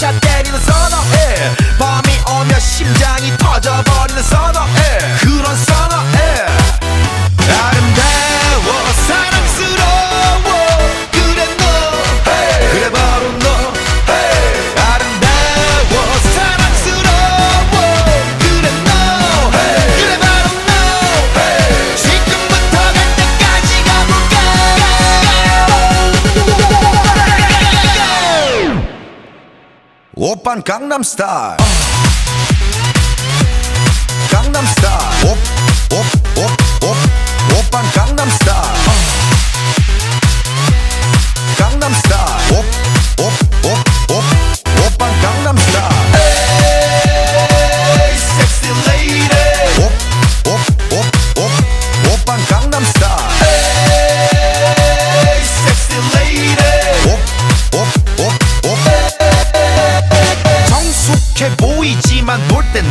ya 오빤 강남 스타일 강남 스타일 오오오오오빤 강남 스타일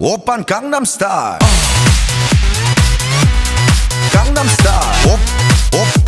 오빤 강남 스타일 강남 스타일 옵, 옵.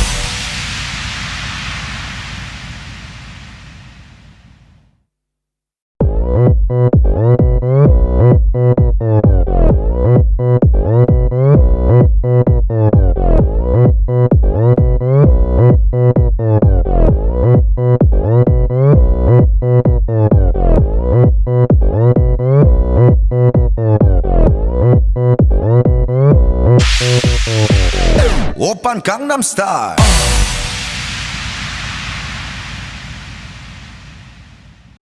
Open Gangnam Style.